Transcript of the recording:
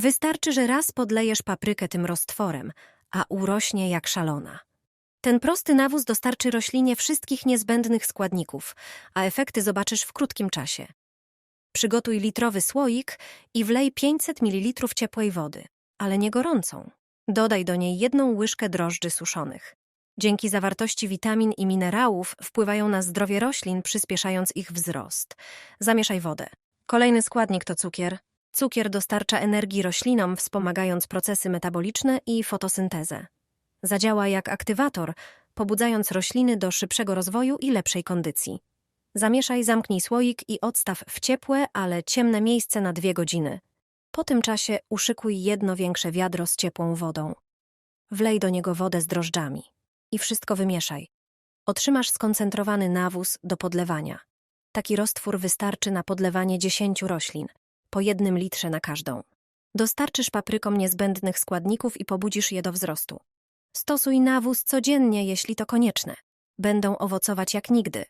Wystarczy, że raz podlejesz paprykę tym roztworem, a urośnie jak szalona. Ten prosty nawóz dostarczy roślinie wszystkich niezbędnych składników, a efekty zobaczysz w krótkim czasie. Przygotuj litrowy słoik i wlej 500 ml ciepłej wody, ale nie gorącą. Dodaj do niej jedną łyżkę drożdży suszonych. Dzięki zawartości witamin i minerałów wpływają na zdrowie roślin, przyspieszając ich wzrost. Zamieszaj wodę. Kolejny składnik to cukier. Cukier dostarcza energii roślinom, wspomagając procesy metaboliczne i fotosyntezę. Zadziała jak aktywator, pobudzając rośliny do szybszego rozwoju i lepszej kondycji. Zamieszaj, zamknij słoik i odstaw w ciepłe, ale ciemne miejsce na dwie godziny. Po tym czasie uszykuj jedno większe wiadro z ciepłą wodą. Wlej do niego wodę z drożdżami i wszystko wymieszaj. Otrzymasz skoncentrowany nawóz do podlewania. Taki roztwór wystarczy na podlewanie 10 roślin, po jednym litrze na każdą. Dostarczysz paprykom niezbędnych składników i pobudzisz je do wzrostu. Stosuj nawóz codziennie, jeśli to konieczne. Będą owocować jak nigdy.